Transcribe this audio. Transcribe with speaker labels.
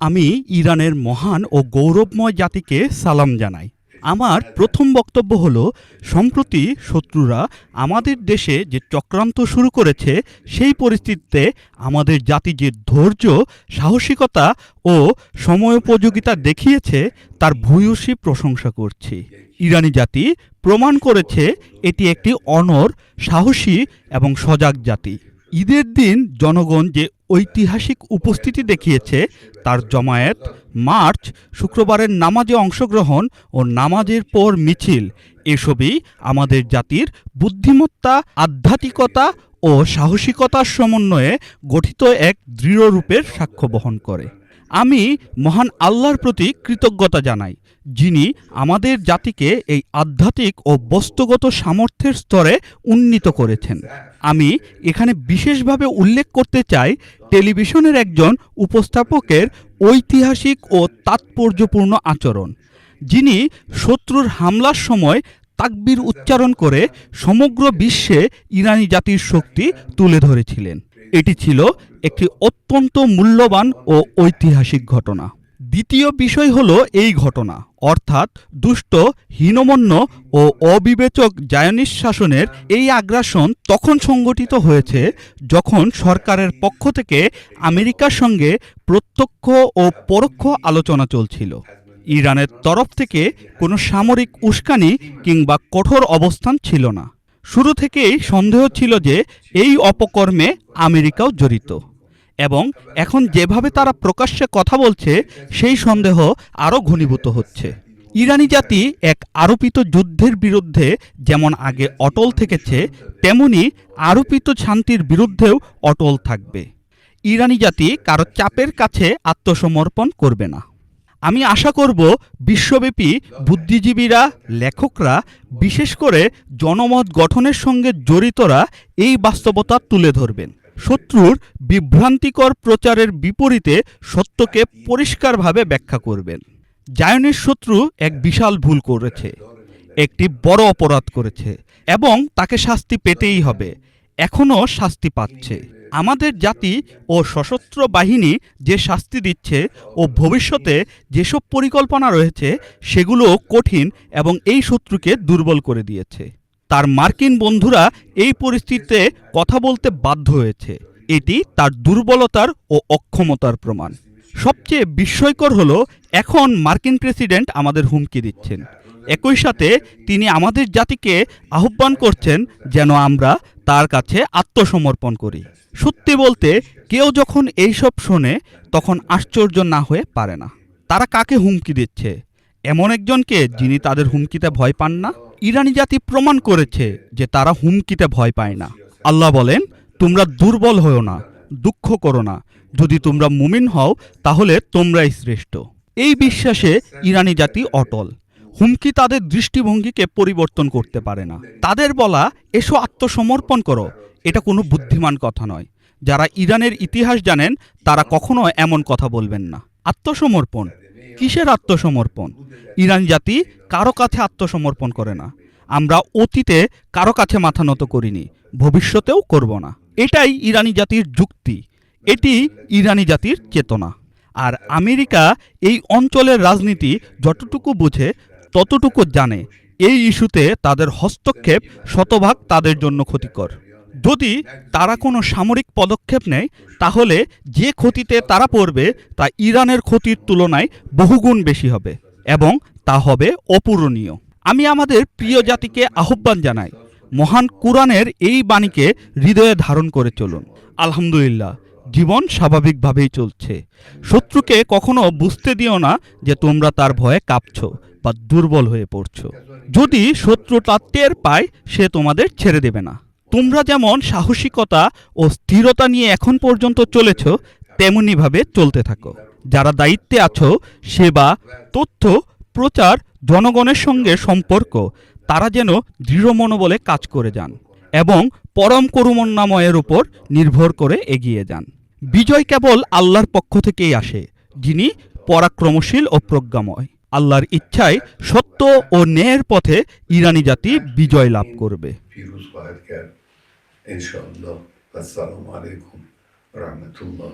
Speaker 1: আমি ইরানের মহান ও গৌরবময় জাতিকে সালাম জানাই। আমার প্রথম বক্তব্য হল, সম্প্রতি শত্রুরা আমাদের দেশে যে চক্রান্ত শুরু করেছে, সেই পরিস্থিতিতে আমাদের জাতি যে ধৈর্য, সাহসিকতা ও সময়োপযোগিতা দেখিয়েছে, তার ভূয়সী প্রশংসা করছি। ইরানি জাতি প্রমাণ করেছে, এটি একটি অনর, সাহসী এবং সজাগ জাতি। ঈদের দিন জনগণ যে ঐতিহাসিক উপস্থিতি দেখিয়েছে, তার জমায়েত মার্চ, শুক্রবারের নামাজে অংশগ্রহণ ও নামাজের পর মিছিল। এসবই আমাদের জাতির বুদ্ধিমত্তা, আধ্যাত্মিকতা ও সাহসিকতার সমন্বয়ে গঠিত এক দৃঢ় রূপের সাক্ষ্য বহন করে। আমি মহান আল্লাহর প্রতি কৃতজ্ঞতা জানাই, যিনি আমাদের জাতিকে এই আধ্যাত্মিক ও বস্তুগত সামর্থ্যের স্তরে উন্নীত করেছেন। আমি এখানে বিশেষভাবে উল্লেখ করতে চাই, টেলিভিশনের একজন উপস্থাপকের ঐতিহাসিক ও তাৎপর্যপূর্ণ আচরণ, যিনি শত্রুর হামলার সময় তাকবির উচ্চারণ করে সমগ্র বিশ্বে ইরানি জাতির শক্তি তুলে ধরেছিলেন। এটি ছিল একটি অত্যন্ত মূল্যবান ও ঐতিহাসিক ঘটনা। দ্বিতীয় বিষয় হলো এই ঘটনা, অর্থাৎ দুষ্ট, হীনমন্য ও অবিবেচক জায়নিস শাসনের এই আগ্রাসন তখন সংগঠিত হয়েছে যখন সরকারের পক্ষ থেকে আমেরিকার সঙ্গে প্রত্যক্ষ ও পরোক্ষ আলোচনা চলছিল। ইরানের তরফ থেকে কোনো সামরিক উস্কানি কিংবা কঠোর অবস্থান ছিল না। শুরু থেকেই সন্দেহ ছিল যে এই অপকর্মে আমেরিকাও জড়িত এবং এখন যেভাবে তারা প্রকাশ্যে কথা বলছে, সেই সন্দেহ আরও ঘনীভূত হচ্ছে। ইরানি জাতি এক আরোপিত যুদ্ধের বিরুদ্ধে যেমন আগে অটল থেকেছে, তেমনি আরোপিত শান্তির বিরুদ্ধেও অটল থাকবে। ইরানি জাতি কারও চাপের কাছে আত্মসমর্পণ করবে না। আমি আশা করব বিশ্বব্যাপী বুদ্ধিজীবীরা, লেখকরা, বিশেষ করে জনমত গঠনের সঙ্গে জড়িতরা এই বাস্তবতা তুলে ধরবেন। শত্রুর বিভ্রান্তিকর প্রচারের বিপরীতে সত্যকে পরিষ্কারভাবে ব্যাখ্যা করবেন। জায়নের শত্রু এক বিশাল ভুল করেছে, একটি বড় অপরাধ করেছে, এবং তাকে শাস্তি পেতেই হবে, এখনও শাস্তি পাচ্ছে। আমাদের জাতি ও সশস্ত্র বাহিনী যে শাস্তি দিচ্ছে ও ভবিষ্যতে যেসব পরিকল্পনা রয়েছে সেগুলো কঠিন এবং এই শত্রুকে দুর্বল করে দিয়েছে। তার মার্কিন বন্ধুরা এই পরিস্থিতিতে কথা বলতে বাধ্য হয়েছে। এটি তার দুর্বলতার ও অক্ষমতার প্রমাণ। সবচেয়ে বিস্ময়কর হলো এখন মার্কিন প্রেসিডেন্ট আমাদের হুমকি দিচ্ছেন। একই সাথে তিনি আমাদের জাতিকে আহ্বান করছেন যেন আমরা তার কাছে আত্মসমর্পণ করি। সত্যি বলতে, কেউ যখন এইসব শোনে, তখন আশ্চর্য না হয়ে পারে না। তারা কাকে হুমকি দিচ্ছে? এমন একজনকে যিনি তাদের হুমকিতে ভয় পান না? ইরানি জাতি প্রমাণ করেছে যে তারা হুমকিতে ভয় পায় না। আল্লাহ বলেন, তোমরা দুর্বল হও না, দুঃখ করো না। যদি তোমরা মুমিন হও, তাহলে তোমরাই শ্রেষ্ঠ। এই বিশ্বাসে ইরানি জাতি অটল। হুমকি তাদের দৃষ্টিভঙ্গিকে পরিবর্তন করতে পারে না। তাদের বলা, এসো আত্মসমর্পণ করো। এটা কোনো বুদ্ধিমান কথা নয়। যারা ইরানের ইতিহাস জানেন, তারা কখনো এমন কথা বলবেন না। আত্মসমর্পণ। কিসের আত্মসমর্পণ? ইরান জাতি কারও কাছে আত্মসমর্পণ করে না। আমরা অতীতে কারও কাছে মাথা নত করিনি, ভবিষ্যতেও করব না। এটাই ইরানি জাতির যুক্তি। এটি ইরানি জাতির চেতনা। আর আমেরিকা এই অঞ্চলের রাজনীতি যতটুকু বুঝে ততটুকু জানে। এই ইস্যুতে তাদের হস্তক্ষেপ শতভাগ তাদের জন্য ক্ষতিকর। যদি তারা কোনো সামরিক পদক্ষেপ নেয়, তাহলে যে ক্ষতিতে তারা পড়বে, তা ইরানের ক্ষতির তুলনায় বহুগুণ বেশি হবে এবং তা হবে অপূরণীয়। আমি আমাদের প্রিয় জাতিকে আহ্বান জানাই, মহান কোরআনের এই বাণীকে হৃদয়ে ধারণ করে চলুন। আলহামদুলিল্লাহ। জীবন স্বাভাবিকভাবেই চলছে। শত্রুকে কখনো বুঝতে দিও না যে তোমরা তার ভয়ে কাঁপছ বা দুর্বল হয়ে পড়ছ। যদি শত্রুটা টের পায়, সে তোমাদের ছেড়ে দেবে না। তোমরা যেমন সাহসিকতা ও স্থিরতা নিয়ে এখন পর্যন্ত চলেছ, তেমনিভাবে চলতে থাকো। যারা দায়িত্বে আছো, সেবা, তথ্য, প্রচার, জনগণের সঙ্গে সম্পর্ক, তারা যেন দৃঢ় মনোবলে কাজ করে যান। এবং পরম করুমন্নাময়ের উপর নির্ভর করে এগিয়ে যান। বিজয় কেবল আল্লাহর পক্ষ থেকেই আসে, যিনি পরাক্রমশীল ও প্রজ্ঞাময়। আল্লাহর ইচ্ছায় সত্য ও ন্যায়ের পথে ইরানি জাতি বিজয় লাভ করবে।
Speaker 2: ইনশাআল্লাহ, আসসালামু আলাইকুম, রহমতুল্লাহ